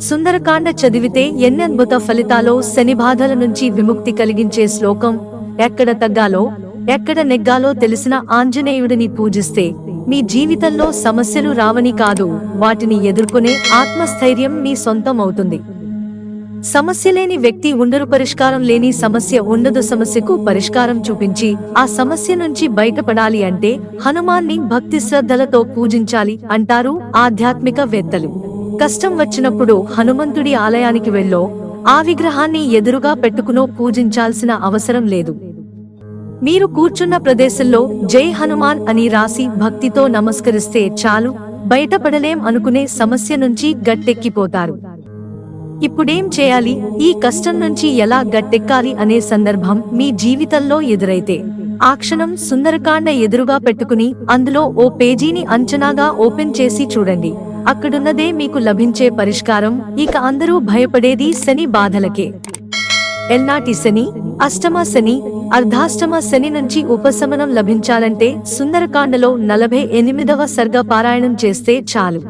సుందరకాండ చదివితే ఎన్ని అద్భుత ఫలితాలో శని బాధల నుంచి విముక్తి కలిగించే శ్లోకం ఎక్కడ తగ్గాలో ఎక్కడ నెగ్గాలో తెలిసిన ఆంజనేయుడిని పూజిస్తే మీ జీవితంలో సమస్యలు రావని కాదు వాటిని ఎదుర్కొనే ఆత్మస్థైర్యం మీ సొంతం అవుతుంది సమస్య లేని వ్యక్తి ఉండరు పరిష్కారం లేని సమస్య ఉండదు సమస్యకు పరిష్కారం చూపించి ఆ సమస్య నుంచి బయటపడాలి అంటే హనుమాన్ని భక్తి శ్రద్ధలతో పూజించాలి అంటారు ఆధ్యాత్మిక వేత్తలు కష్టం వచ్చినప్పుడు హనుమంతుడి ఆలయానికి వెళ్ళో ఆ విగ్రహాన్ని ఎదురుగా పెట్టుకునో పూజించాల్సిన అవసరం లేదు. మీరు కూర్చున్న ప్రదేశంలో జై హనుమాన్ అని రాసి భక్తితో నమస్కరిస్తే చాలు బయటపడలేం అనుకునే సమస్య నుంచి గట్టెక్కిపోతారు. ఇప్పుడేం చేయాలి ఈ కష్టం నుంచి ఎలా గట్టెక్కాలి అనే సందర్భం మీ జీవితంలో ఎదురైతే ఆ క్షణం సుందరకాండ ఎదురుగా పెట్టుకుని అందులో ఓ పేజీని అంచనాగా ఓపెన్ చేసి చూడండి. అక్కడున్నదే మీకు లభించే పరిష్కారం. ఇక అందరూ భయపడేది శని బాధలకే. ఎల్నాటి శని అష్టమ శని అర్ధాష్టమ శని నుంచి ఉపశమనం లభించాలంటే సుందరకాండలో నలభై ఎనిమిదవ సర్గ పారాయణం చేస్తే చాలు.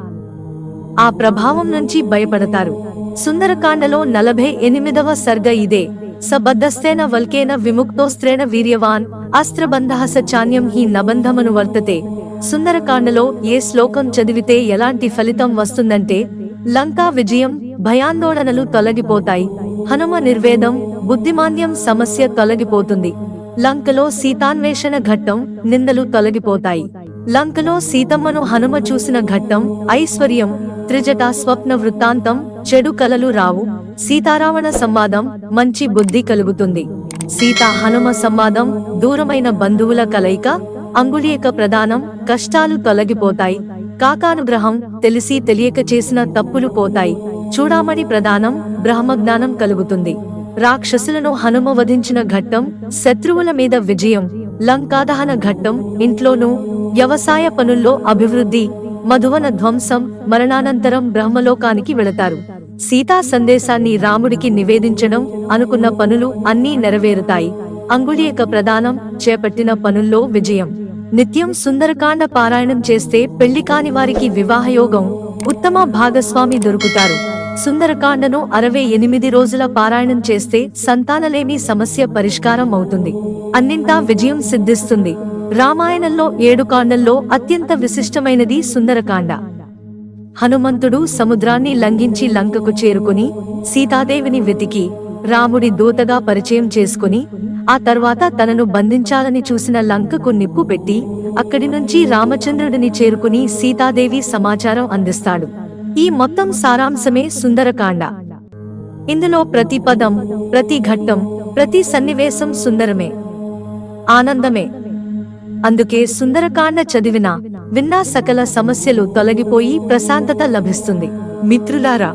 ఆ ప్రభావం నుంచి భయపడతారు. సుందరకాండలో నలభై ఎనిమిదవ సర్గ ఇదే. సబద్ధస్తేన వల్కేన విముక్తోస్త్రేణ వీర్యవాన్ అస్త్రబంధ చాన్యం హి నబంధమను వర్తతే. సుందరకాండలో ఏ శ్లోకం చదివితే ఎలాంటి ఫలితం వస్తుందంటే లంకా విజయం భయాందోళనలు తొలగిపోతాయి. హనుమ నిర్వేదం బుద్ధిమాంద్యం సమస్య తొలగిపోతుంది. లంకలో సీతాన్వేషణ ఘట్టం నిందలు తొలగిపోతాయి. లంకలో సీతమ్మను హనుమ చూసిన ఘట్టం ఐశ్వర్యం త్రిజట స్వప్న వృత్తాంతం చెడు కలలు రావు. సీతారావణ సంవాదం మంచి బుద్ధి కలుగుతుంది. సీత హనుమ సంవాదం దూరమైన బంధువుల కలయిక అంగుళీయక ప్రదానం కష్టాలు తొలగిపోతాయి. కాకానుగ్రహం తెలిసి తెలియక చేసిన తప్పులు పోతాయి. చూడామణి ప్రదానం బ్రహ్మజ్ఞానం కలుగుతుంది. రాక్షసులను హనుమ వధించిన ఘట్టం శత్రువుల మీద విజయం. లంకాదహన ఘట్టం ఇంట్లోనూ వ్యవసాయ పనుల్లో అభివృద్ధి మధువన ధ్వంసం మరణానంతరం బ్రహ్మలోకానికి వెళతారు. సీతా సందేశాన్ని రాముడికి నివేదించడం అనుకున్న పనులు అన్నీ నెరవేరుతాయి. అంగుళీయక ప్రదానం చేపట్టిన పనుల్లో విజయం. నిత్యం సుందరకాండ పారాయణం చేస్తే పెళ్ళి కాని వారికి వివాహయోగం ఉత్తమ భాగస్వామి దొరుకుతారు. సుందరకాండను అరవై ఎనిమిది రోజుల పారాయణం చేస్తే సంతానలేమి సమస్య పరిష్కారం అవుతుంది. అన్నింటా విజయం సిద్ధిస్తుంది. రామాయణంలో ఏడు కాండల్లో అత్యంత విశిష్టమైనది సుందరకాండ. హనుమంతుడు సముద్రాన్ని లంఘించి లంకకు చేరుకుని సీతాదేవిని వెతికి రాముడి దూతగా పరిచయం చేసుకుని ఆ తర్వాత తనను బంధించాలని చూసిన లంకకు నిప్పు పెట్టి అక్కడి నుంచి రామచంద్రుడిని చేరుకుని సీతాదేవి సమాచారం అందిస్తాడు. ఈ మొత్తం సారాంశమే సుందరకాండ. ఇందులో ప్రతి పదం ప్రతి ఘట్టం ప్రతి సన్నివేశం సుందరమే ఆనందమే. అందుకే సుందరకాండ చదివిన విన్నా సకల సమస్యలు తొలగిపోయి ప్రశాంతత లభిస్తుంది. మిత్రులారా